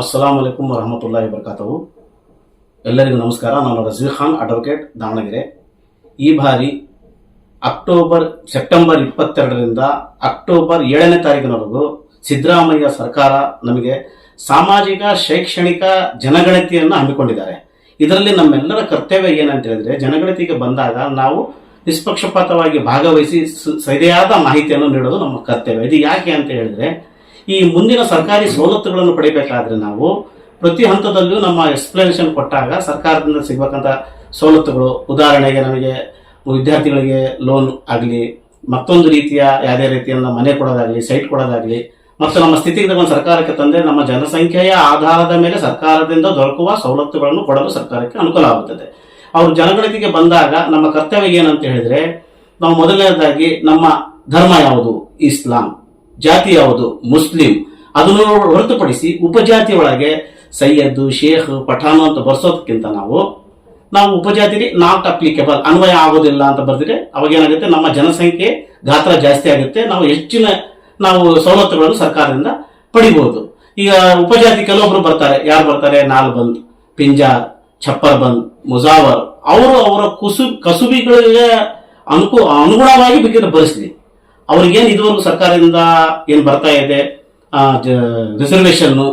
ಅಸ್ಸಲಾಂ ವಲೈಕುಂ ವರಹಮತುಲ್ಲಾಹಿ ಬರ್ಕಾತವು ಎಲ್ಲರಿಗೂ ನಮಸ್ಕಾರ. ನಾನು ರಜೀರ್ ಖಾನ್ ಅಡ್ವೊಕೇಟ್ ದಾವಣಗೆರೆ. ಈ ಬಾರಿ ಅಕ್ಟೋಬರ್, ಸೆಪ್ಟೆಂಬರ್ ಇಪ್ಪತ್ತೆರಡರಿಂದ ಅಕ್ಟೋಬರ್ ಏಳನೇ ತಾರೀಕಿನವರೆಗೂ ಸಿದ್ದರಾಮಯ್ಯ ಸರ್ಕಾರ ನಮಗೆ ಸಾಮಾಜಿಕ, ಶೈಕ್ಷಣಿಕ ಜನಗಣತಿಯನ್ನು ಹಮ್ಮಿಕೊಂಡಿದ್ದಾರೆ. ಇದರಲ್ಲಿ ನಮ್ಮೆಲ್ಲರ ಕರ್ತವ್ಯ ಏನಂತ ಹೇಳಿದ್ರೆ ಜನಗಣತಿಗೆ ಬಂದಾಗ ನಾವು ನಿಷ್ಪಕ್ಷಪಾತವಾಗಿ ಭಾಗವಹಿಸಿ ಸರಿಯಾದ ಮಾಹಿತಿಯನ್ನು ನೀಡೋದು ನಮ್ಮ ಕರ್ತವ್ಯ. ಇದು ಯಾಕೆ ಅಂತ ಹೇಳಿದ್ರೆ ಈ ಮುಂದಿನ ಸರ್ಕಾರಿ ಸವಲತ್ತುಗಳನ್ನು ಪಡಿಬೇಕಾದ್ರೆ ನಾವು ಪ್ರತಿ ಹಂತದಲ್ಲೂ ನಮ್ಮ ಎಕ್ಸ್ಪ್ಲನೇಷನ್ ಕೊಟ್ಟಾಗ ಸರ್ಕಾರದಿಂದ ಸಿಗಬೇಕಂತ ಸವಲತ್ತುಗಳು. ಉದಾಹರಣೆಗೆ ನಮಗೆ ವಿದ್ಯಾರ್ಥಿಗಳಿಗೆ ಲೋನ್ ಆಗಲಿ, ಮತ್ತೊಂದು ರೀತಿಯ ಯಾವುದೇ ರೀತಿಯಿಂದ ಮನೆ ಕೊಡೋದಾಗಲಿ ಸೈಟ್ ಕೊಡೋದಾಗಲಿ, ಮತ್ತು ನಮ್ಮ ಸ್ಥಿತಿಗತಿಗಳನ್ನು ಸರ್ಕಾರಕ್ಕೆ ತಂದರೆ ನಮ್ಮ ಜನಸಂಖ್ಯೆಯ ಆಧಾರದ ಮೇಲೆ ಸರ್ಕಾರದಿಂದ ದೊರಕುವ ಸವಲತ್ತುಗಳನ್ನು ಕೊಡಲು ಸರ್ಕಾರಕ್ಕೆ ಅನುಕೂಲ ಆಗುತ್ತದೆ. ಅವರು ಜನಗಣತಿಗೆ ಬಂದಾಗ ನಮ್ಮ ಕರ್ತವ್ಯ ಏನಂತ ಹೇಳಿದ್ರೆ, ನಾವು ಮೊದಲನೇದಾಗಿ ನಮ್ಮ ಧರ್ಮ ಯಾವುದು? ಇಸ್ಲಾಂ. ಜಾತಿ ಯಾವುದು? ಮುಸ್ಲಿಂ. ಅದನ್ನು ಹೊರತುಪಡಿಸಿ ಉಪಜಾತಿ ಒಳಗೆ ಸೈಯದ್ ಶೇಖ್, ಪಠಾನು ಅಂತ ಬರ್ಸೋದಕ್ಕಿಂತ ನಾವು ನಾವು ಉಪಜಾತಿಗೆ ನಾಟ್ ಅಪ್ಲಿಕೇಬಲ್ ಅನ್ವಯ ಆಗೋದಿಲ್ಲ ಅಂತ ಬರ್ದಿದ್ರೆ ಅವಾಗ ಏನಾಗುತ್ತೆ ನಮ್ಮ ಜನಸಂಖ್ಯೆ ಗಾತ್ರ ಜಾಸ್ತಿ ಆಗುತ್ತೆ. ನಾವು ಹೆಚ್ಚಿನ ನಾವು ಸವಲತ್ತುಗಳನ್ನು ಸರ್ಕಾರದಿಂದ ಪಡಿಬಹುದು ಈಗ ಉಪಜಾತಿ ಕೆಲವೊಬ್ರು ಬರ್ತಾರೆ. ಯಾರು ಬರ್ತಾರೆ? ನಾಲ್ಬಂದ್, ಪಿಂಜಾರ್ ಛಪ್ಪರ್ ಬಂದ್ ಮುಜಾವರ್. ಅವರು ಅವರ ಕುಸು, ಕಸುಬಿಗಳಿಗೆ ಅನುಕೂ ಅನುಗುಣವಾಗಿ ಬೇಕಿದ್ರೆ ಪರಿಸ್ಥಿತಿ ಅವ್ರಿಗೇನು ಇದುವರೆಗೂ ಸರ್ಕಾರದಿಂದ ಏನು ಬರ್ತಾ ಇದೆ ರಿಸರ್ವೇಷನ್ನು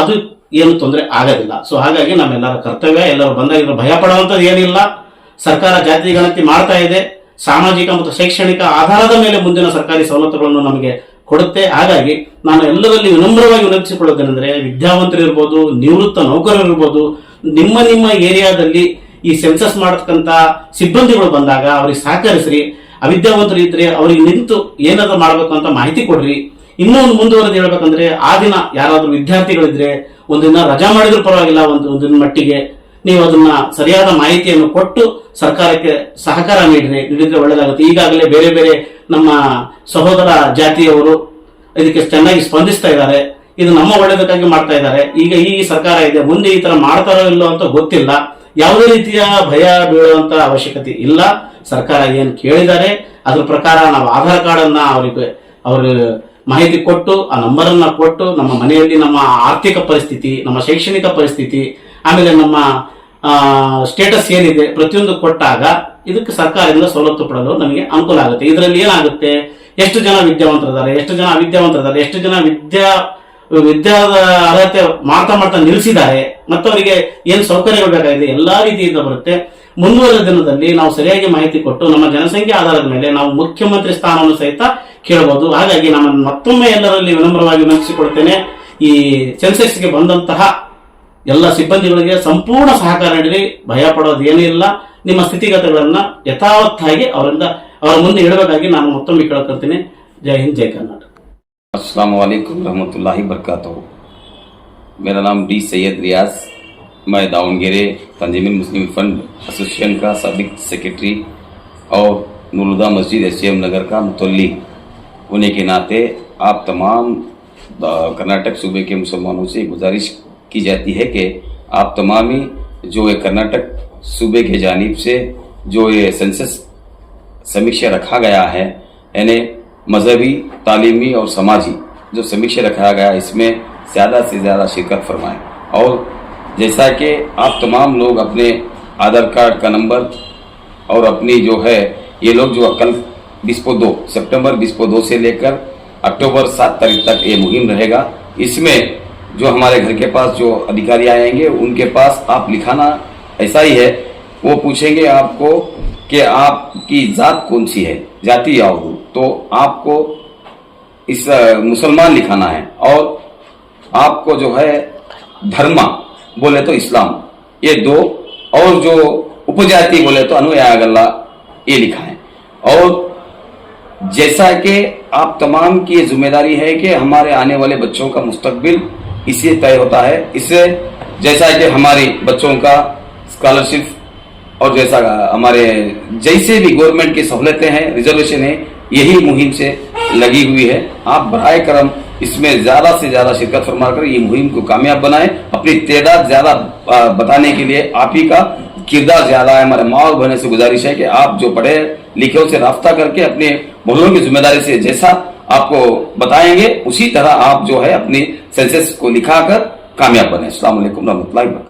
ಅದು ಏನು ತೊಂದರೆ ಆಗೋದಿಲ್ಲ. ಸೊ ಹಾಗಾಗಿ ನಮ್ಮೆಲ್ಲರ ಕರ್ತವ್ಯ, ಎಲ್ಲರೂ ಬಂದಾಗ ಭಯ ಪಡುವಂಥದ್ದು ಏನಿಲ್ಲ. ಸರ್ಕಾರ ಜಾತಿ ಗಣತಿ ಮಾಡ್ತಾ ಇದೆ. ಸಾಮಾಜಿಕ ಮತ್ತು ಶೈಕ್ಷಣಿಕ ಆಧಾರದ ಮೇಲೆ ಮುಂದಿನ ಸರ್ಕಾರಿ ಸವಲತ್ತುಗಳನ್ನು ನಮಗೆ ಕೊಡುತ್ತೆ. ಹಾಗಾಗಿ ನಾನು ಎಲ್ಲರಲ್ಲಿ ವಿನಮ್ರವಾಗಿ ವಿನಂತಿಸಿಕೊಳ್ಳೋದೇನೆಂದರೆ ವಿದ್ಯಾವಂತರು ಇರ್ಬೋದು ನಿವೃತ್ತ ನೌಕರರು ಇರ್ಬೋದು ನಿಮ್ಮ ನಿಮ್ಮ ಏರಿಯಾದಲ್ಲಿ ಈ ಸೆನ್ಸಸ್ ಮಾಡತಕ್ಕಂಥ ಸಿಬ್ಬಂದಿಗಳು ಬಂದಾಗ ಅವ್ರಿಗೆ ಸಹಕರಿಸ್ರಿ. ಅವಿದ್ಯಾವಂತರು ಇದ್ರೆ ಅವ್ರಿಗೆ ನಿಂತು ಏನಾದ್ರು ಮಾಡಬೇಕು ಅಂತ ಮಾಹಿತಿ ಕೊಡ್ರಿ. ಇನ್ನೂ ಒಂದು ಮುಂದುವರೆದು ಹೇಳ್ಬೇಕಂದ್ರೆ ಆ ದಿನ ಯಾರಾದ್ರೂ ವಿದ್ಯಾರ್ಥಿಗಳಿದ್ರೆ ಒಂದಿನ ರಜಾ ಮಾಡಿದ್ರು ಪರವಾಗಿಲ್ಲ, ಒಂದು ಒಂದಿನ ಮಟ್ಟಿಗೆ ನೀವು ಅದನ್ನ ಸರಿಯಾದ ಮಾಹಿತಿಯನ್ನು ಕೊಟ್ಟು ಸರ್ಕಾರಕ್ಕೆ ಸಹಕಾರ ನೀಡ್ರಿ. ನೀಡಿದ್ರೆ ಒಳ್ಳೇದಾಗುತ್ತೆ. ಈಗಾಗಲೇ ಬೇರೆ ಬೇರೆ ನಮ್ಮ ಸಹೋದರ ಜಾತಿಯವರು ಇದಕ್ಕೆ ಚೆನ್ನಾಗಿ ಸ್ಪಂದಿಸ್ತಾ ಇದ್ದಾರೆ. ಇದು ನಮ್ಮ ಒಳ್ಳೆಯದಕ್ಕಾಗಿ ಮಾಡ್ತಾ ಇದ್ದಾರೆ. ಈಗ ಈ ಸರ್ಕಾರ ಇದೆ. ಮುಂದೆ ಈ ತರ ಮಾಡ್ತಾರೋ ಇಲ್ಲೋ ಅಂತ ಗೊತ್ತಿಲ್ಲ. ಯಾವುದೇ ರೀತಿಯ ಭಯ ಬೀಳುವಂತ ಅವಶ್ಯಕತೆ ಇಲ್ಲ. ಸರ್ಕಾರ ಏನು ಕೇಳಿದ್ದಾರೆ ಅದ್ರ ಪ್ರಕಾರ ನಾವು ಆಧಾರ್ ಕಾರ್ಡನ್ನು ಅವರಿಗೆ ಅವ್ರ ಮಾಹಿತಿ ಕೊಟ್ಟು, ಆ ನಂಬರ್ ಅನ್ನ ಕೊಟ್ಟು, ನಮ್ಮ ಮನೆಯಲ್ಲಿ ನಮ್ಮ ಆರ್ಥಿಕ ಪರಿಸ್ಥಿತಿ, ನಮ್ಮ ಶೈಕ್ಷಣಿಕ ಪರಿಸ್ಥಿತಿ, ಆಮೇಲೆ ನಮ್ಮ ಸ್ಟೇಟಸ್ ಏನಿದೆ ಪ್ರತಿಯೊಂದು ಕೊಟ್ಟಾಗ ಇದಕ್ಕೆ ಸರ್ಕಾರದಿಂದ ಸವಲತ್ತು ಪಡೆದು ನಮಗೆ ಅನುಕೂಲ ಆಗುತ್ತೆ. ಇದರಲ್ಲಿ ಏನಾಗುತ್ತೆ? ಎಷ್ಟು ಜನ ವಿದ್ಯಾವಂತರಿದ್ದಾರೆ? ಎಷ್ಟು ಜನ ಅವಿದ್ಯಾವಂತರಿದ್ದಾರೆ? ಎಷ್ಟು ಜನ ವಿದ್ಯಾ ವಿದ್ಯಾದ ಅರ್ಹತೆ ಮಾಡ್ತಾ ಮಾಡ್ತಾ ನಿಲ್ಲಿಸಿದ್ದಾರೆ ಮತ್ತು ಅವರಿಗೆ ಏನು ಸೌಕರ್ಯಗಳು ಬೇಕಾಗಿದೆ ಎಲ್ಲಾ ರೀತಿಯಿಂದ ಬರುತ್ತೆ. ಮುಂದುವರೆದ ದಿನದಲ್ಲಿ ನಾವು ಸರಿಯಾಗಿ ಮಾಹಿತಿ ಕೊಟ್ಟು ನಮ್ಮ ಜನಸಂಖ್ಯೆ ಆಧಾರದ ಮೇಲೆ ನಾವು ಮುಖ್ಯಮಂತ್ರಿ ಸ್ಥಾನವನ್ನು ಸಹಿತ ಕೇಳಬಹುದು. ಹಾಗಾಗಿ ನಾನು ಮತ್ತೊಮ್ಮೆ ಎಲ್ಲರಲ್ಲಿ ವಿನಮ್ರವಾಗಿ ವಿನಂತಿಸಿಕೊಡ್ತೇನೆ ಈ ಸೆನ್ಸೆಕ್ಸ್ಗೆ ಬಂದಂತಹ ಎಲ್ಲ ಸಿಬ್ಬಂದಿಗಳಿಗೆ ಸಂಪೂರ್ಣ ಸಹಕಾರ ನೀಡಿ ಭಯ ಪಡೋದು ಏನೂ ಇಲ್ಲ. ನಿಮ್ಮ ಸ್ಥಿತಿಗತಿಗಳನ್ನು ಯಥಾವತ್ತಾಗಿ ಅವರಿಂದ, ಅವರ ಮುಂದೆ ಇಡಬೇಕಾಗಿ ನಾನು ಮತ್ತೊಮ್ಮೆ ಕೇಳ್ಕೊಳ್ತೀನಿ. ಜೈ ಹಿಂದ್, ಜೈ ಕರ್ನಾಟಕ. अस्सलाम वालेकुम रहमतुल्लाहि बरकातहू मेरा नाम डी सैयद रियाज। मैं दावणगेरे तंजीमिन मुस्लिम फंड एसोसिएशन का सबक सेक्रेटरी और नूरुदा मस्जिद एस नगर का मुतल्ली। होने के नाते आप तमाम कर्नाटक सूबे के मुसलमानों से गुजारिश की जाती है कि आप तमाम ही जो ये कर्नाटक सूबे के जानिब से जो ये सेंसस समीक्षा रखा गया है, यानी मजहबी, तालीमी और समाजी जो समीक्षा रखा गया, इसमें ज़्यादा से ज़्यादा शिरकत फरमाएँ। और जैसा कि आप तमाम लोग अपने आधार कार्ड का नंबर और अपनी जो है, ये लोग जो कल बिस्पो दो, सितंबर बिस्पो दो से लेकर अक्टूबर सात तारीख तक ये मुहिम रहेगा। इसमें जो हमारे घर के पास जो अधिकारी आएँगे, उनके पास आप लिखाना ऐसा ही है। वो पूछेंगे आपको कि आपकी जात कौन सी है? जाति यादू तो आपको इस मुसलमान लिखाना है। और आपको जो है धर्म बोले तो इस्लाम, ये दो, और जो उपजाति बोले तो अनुयागल्ला ये लिखा है। और जैसा कि आप तमाम की ज़िम्मेदारी है कि हमारे आने वाले बच्चों का मुस्तकबिल इससे तय होता है। इससे जैसा कि हमारे बच्चों का स्कॉलरशिप और जैसा हमारे जैसे भी गवर्नमेंट की सहूलतें हैं रिजर्वेशन है, यही मुहिम से लगी हुई है। आप बराए करम, इसमें ज़्यादा से ज़्यादा शिरकत फरमा कर ये मुहिम को कामयाब बनाएँ। अपनी तादाद ज़्यादा बताने के लिए आप ही का किरदार ज़्यादा है। हमारे माँ और बहनों से गुजारिश है कि आप जो पढ़े लिखे से रास्ता करके अपने मोहल्लों की ज़िम्मेदारी से जैसा आपको बताएँगे, उसी तरह आप जो है अपने सेंसेस को लिखाकर कामयाब बने। अस्सलाम वालेकुम रहमतुल्लाहि व बरकातहू